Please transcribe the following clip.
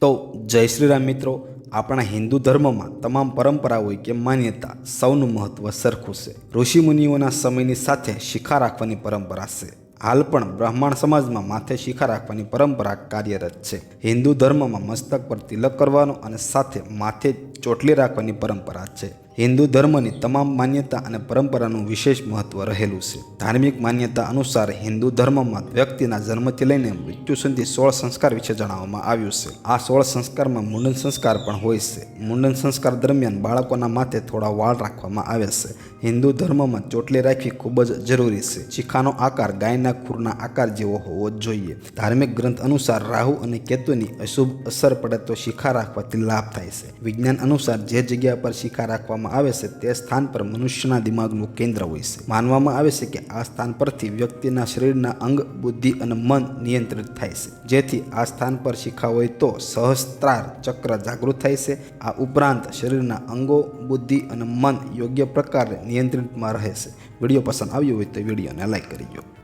તો જય શ્રી રામ મિત્રો, આપણા હિન્દુ ધર્મમાં તમામ પરંપરા હોય કે માન્યતા સૌનું મહત્વ સરખું છે. ઋષિમુનિઓના સમયની સાથે શિખા રાખવાની પરંપરા છે. હાલ પણ બ્રાહ્મણ સમાજમાં માથે શિખા રાખવાની પરંપરા કાર્યરત છે. હિન્દુ ધર્મમાં મસ્તક પર તિલક કરવાનો અને સાથે માથે ચોટલી રાખવાની પરંપરા છે. હિન્દુ ધર્મની તમામ માન્યતા અને પરંપરાનું વિશેષ મહત્વ રહેલું છે. ધાર્મિક માન્યતા અનુસાર હિન્દુ ધર્મમાં વ્યક્તિના જન્મથી લઈને મૃત્યુ સુધી સોળ સંસ્કાર વિશે જણાવવામાં આવ્યું છે. આ સોળ સંસ્કારમાં મુંડન સંસ્કાર પણ હોય છે. મુંડન સંસ્કાર દરમિયાન બાળકોના માથે થોડા વાળ રાખવામાં આવે છે. હિન્દુ ધર્મમાં ચોટલી રાખવી ખૂબ જ જરૂરી છે. શિખાનો આકાર, ગાયના ખૂરના આકાર જેવો હોવો જોઈએ. ધાર્મિક ગ્રંથ અનુસાર રાહુ અને કેતુની અશુભ અસર પડે તો શિખા રાખવાથી લાભ થાય છે. વિજ્ઞાન અનુસાર જે જગ્યા પર શિખા રાખવામાં આવે છે તે સ્થાન પર મનુષ્યના દિમાગનું કેન્દ્ર હોય છે. માનવામાં આવે છે કે આ સ્થાન પરથી વ્યક્તિના શરીરના અંગ, બુદ્ધિ અને મન નિયંત્રિત થાય છે. જેથી આ સ્થાન પર શિખા હોય તો સહસ્ત્રાર ચક્ર જાગૃત થાય છે. આ ઉપરાંત શરીરના અંગો, બુદ્ધિ અને મન યોગ્ય પ્રકારે નિયંત્રિતમાં રહે છે. વીડિયો પસંદ આવ્યો હોય તો વિડીયોને લાઈક કરી દો.